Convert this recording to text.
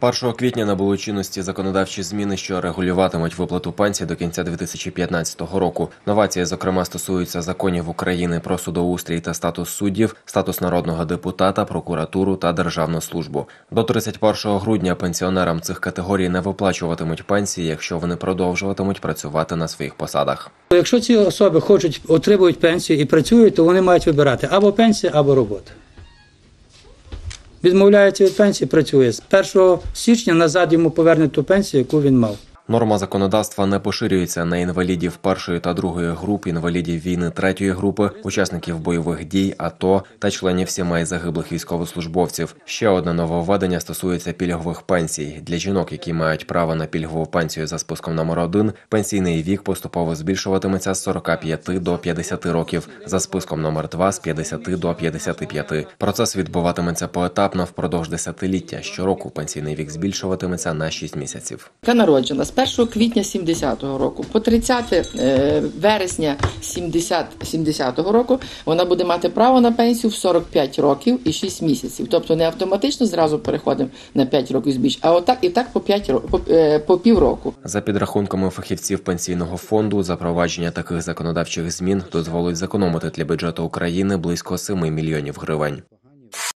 1 квітня набули чинності законодавчі зміни, що регулюватимуть виплату пенсій до кінця 2015 року. Новації, зокрема, стосуються законів України про судоустрій та статус суддів, статус народного депутата, прокуратуру та державну службу. До 31 грудня пенсіонерам цих категорій не виплачуватимуть пенсії, якщо вони продовжуватимуть працювати на своїх посадах. Якщо ці особи хочуть отримують пенсію і працюють, то вони мають вибирати або пенсія, або робота. Відмовляється від пенсії, працює. З 1 січня назад йому повернуть ту пенсію, яку він мав. Норма законодавства не поширюється на інвалідів першої та другої груп, інвалідів війни третьої групи, учасників бойових дій, АТО та членів сімей загиблих військовослужбовців. Ще одне нововведення стосується пільгових пенсій для жінок, які мають право на пільгову пенсію за списком номер 1 Пенсійний вік поступово збільшуватиметься з 45 до 50 років, за списком номер 2 з 50 до 55. Процес відбуватиметься поетапно впродовж десятиліття. Щороку пенсійний вік збільшуватиметься на 6 місяців. яка народжена з 1 квітня 70-го року по 30 е, вересня 70 70-го року, вона буде мати право на пенсію в 45 років і 6 місяців. Тобто не автоматично зразу переходимо на 5 років збільш, а отак і так по 5 ро- по, е, по півроку. За підрахунками фахівців пенсійного фонду, запровадження таких законодавчих змін дозволить зекономити для бюджету України близько 7 мільйонів гривень.